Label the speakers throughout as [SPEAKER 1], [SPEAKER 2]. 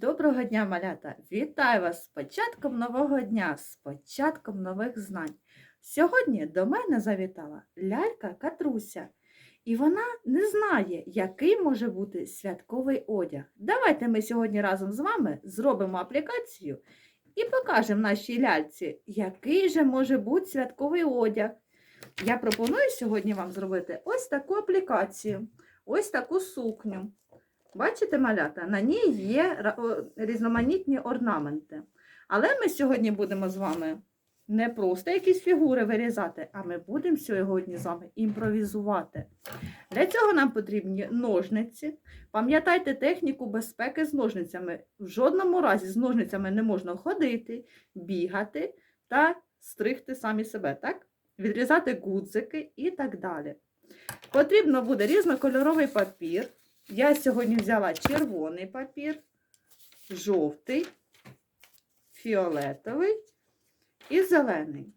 [SPEAKER 1] Доброго дня, малята! Вітаю вас з початком нового дня, з початком нових знань. Сьогодні до мене завітала лялька Катруся, і вона не знає, який може бути святковий одяг. Давайте ми сьогодні разом з вами зробимо аплікацію і покажемо нашій ляльці, який же може бути святковий одяг. Я пропоную сьогодні вам зробити ось таку аплікацію, ось таку сукню. Бачите, малята, на ній є різноманітні орнаменти. Але ми сьогодні будемо з вами не просто якісь фігури вирізати, а ми будемо сьогодні з вами імпровізувати. Для цього нам потрібні ножниці. Пам'ятайте техніку безпеки з ножницями. В жодному разі з ножницями не можна ходити, бігати та стригти самі себе, так? Відрізати гудзики і так далі. Потрібно буде різнокольоровий папір. Я сьогодні взяла червоний папір, жовтий, фіолетовий і зелений.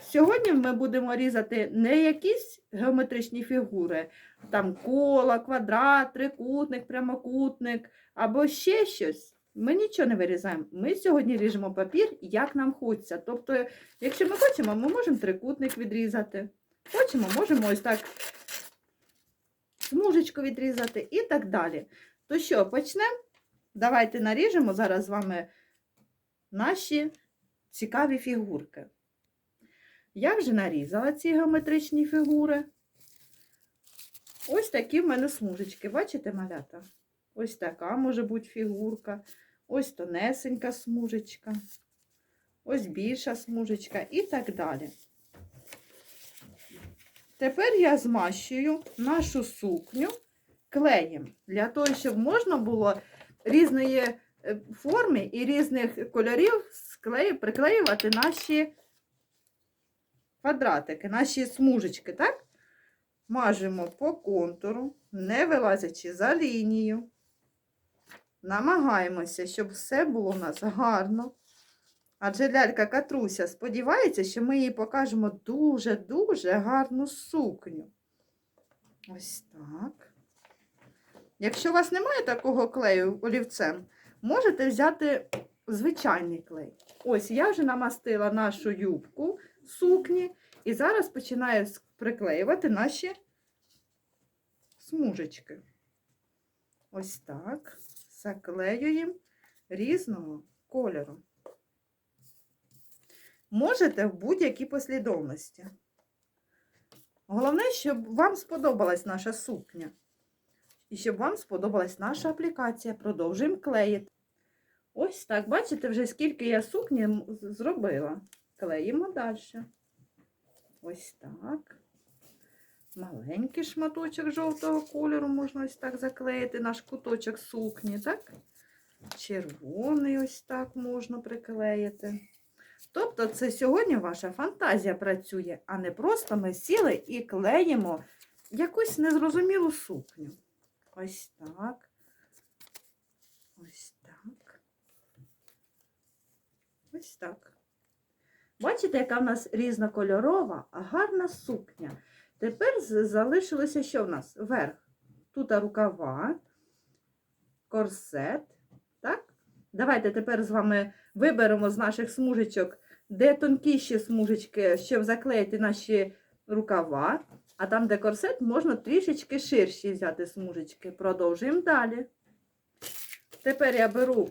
[SPEAKER 1] Сьогодні ми будемо різати не якісь геометричні фігури, там кола, квадрат, трикутник, прямокутник або ще щось. Ми нічого не вирізаємо. Ми сьогодні ріжемо папір, як нам хочеться. Тобто, якщо ми хочемо, ми можемо трикутник відрізати. Хочемо, можемо ось так смужечку відрізати і так далі. То що, почнемо? Давайте наріжемо зараз з вами наші цікаві фігурки. Я вже нарізала ці геометричні фігури. Ось такі в мене смужечки. Бачите, малята? Ось така може бути фігурка, ось тонесенька смужечка, ось більша смужечка і так далі. Тепер я змащую нашу сукню клеєм, для того, щоб можна було різної е, форми і різних кольорів приклеювати наші квадратики, наші смужечки, так? Мажемо по контуру, не вилазячи за лінію. Намагаємося, щоб все було в нас гарно. Адже лялька Катруся сподівається, що ми їй покажемо дуже-дуже гарну сукню. Ось так. Якщо у вас немає такого клею олівцем, можете взяти звичайний клей. Ось я вже намастила нашу юбку сукні і зараз починаю приклеювати наші смужечки. Ось так. Заклеюємо різного кольору. Можете в будь-якій послідовності. Головне, щоб вам сподобалась наша сукня. І щоб вам сподобалась наша аплікація. Продовжуємо клеїти. Ось так, бачите, вже скільки я сукні зробила. Клеїмо далі. Ось так. Маленький шматочок жовтого кольору можна ось так заклеїти наш куточок сукні, так? Червоний ось так можна приклеїти. Тобто це сьогодні ваша фантазія працює, а не просто ми сіли і клеїмо якусь незрозумілу сукню. Ось так. Ось так. Ось так. Бачите, яка в нас різнокольорова, а гарна сукня. Тепер залишилося що в нас? Верх. Тут рукава, корсет. Так? Давайте тепер з вами виберемо з наших смужечок, де тонкіші смужечки, щоб заклеїти наші рукава. А там, де корсет, можна трішечки ширші взяти смужечки. Продовжуємо далі. Тепер я беру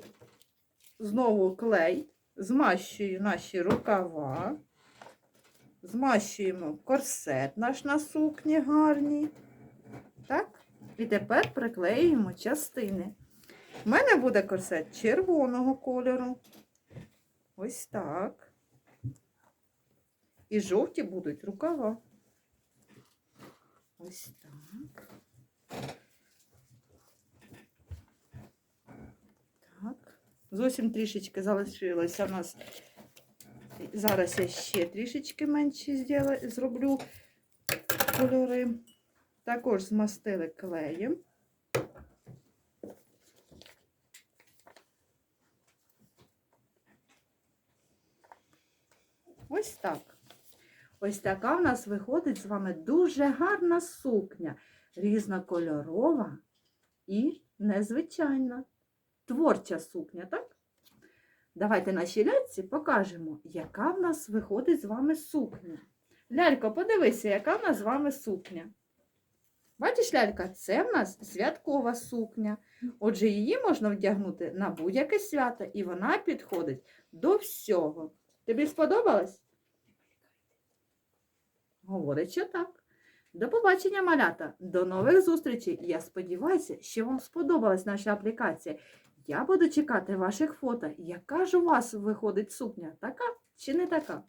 [SPEAKER 1] знову клей, змащую наші рукава, змащуємо корсет наш на сукні гарній. Так? І тепер приклеюємо частини. У мене буде корсет червоного кольору. Ось так. І жовті будуть рукава. Ось так. Так. Зовсім трішечки залишилося у нас. Зараз я ще трішечки менші зроблю кольори. Також змастили клеєм. Ось так. Ось така в нас виходить з вами дуже гарна сукня, різнокольорова і незвичайна. Творча сукня, так? Давайте нашій ляльці покажемо, яка в нас виходить з вами сукня. Лялько, подивися, яка в нас з вами сукня. Бачиш, лялька, це в нас святкова сукня. Отже, її можна вдягнути на будь-яке свято, і вона підходить до всього. Тобі сподобалось? Говорить, що так. До побачення, малята. До нових зустрічей. Я сподіваюся, що вам сподобалась наша аплікація. Я буду чекати ваших фото. Яка ж у вас виходить сукня? Така чи не така?